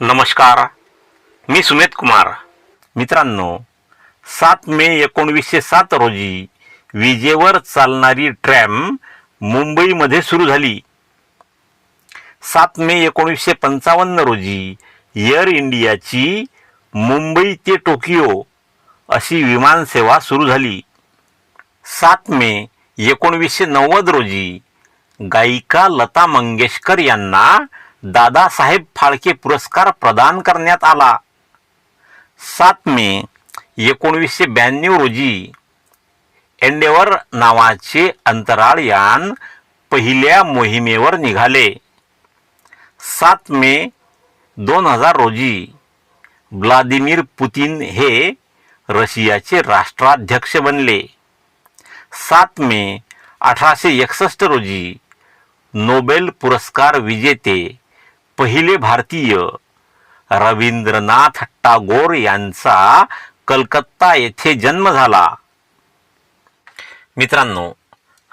नमस्कार मी सुमेध कुमार. मित्रांनो सात मे एकोणवीसशे सात रोजी विजेवर चालणारी ट्रॅम मुंबईमध्ये सुरू झाली. सात मे एकोणीसशे पंचावन्न रोजी एअर इंडियाची मुंबई ते टोकियो अशी विमानसेवा सुरू झाली. सात मे एकोणवीसशे नव्वद रोजी गायिका लता मंगेशकर यांना दादासाहेब फाळके पुरस्कार प्रदान करण्यात आला. सात मे एकोणवीसशे ब्याण्णव रोजी एंडेवर नावाचे अंतराळ यान पहिल्या मोहिमेवर निघाले. सात मे दोन हजार रोजी व्लादिमीर पुतिन हे रशियाचे राष्ट्राध्यक्ष बनले. सात मे अठराशे एकसष्ट रोजी नोबेल पुरस्कार विजेते पहिले भारतीय रवींद्रनाथ टागोर यांचा कलकत्ता येथे जन्म झाला. मित्रांनो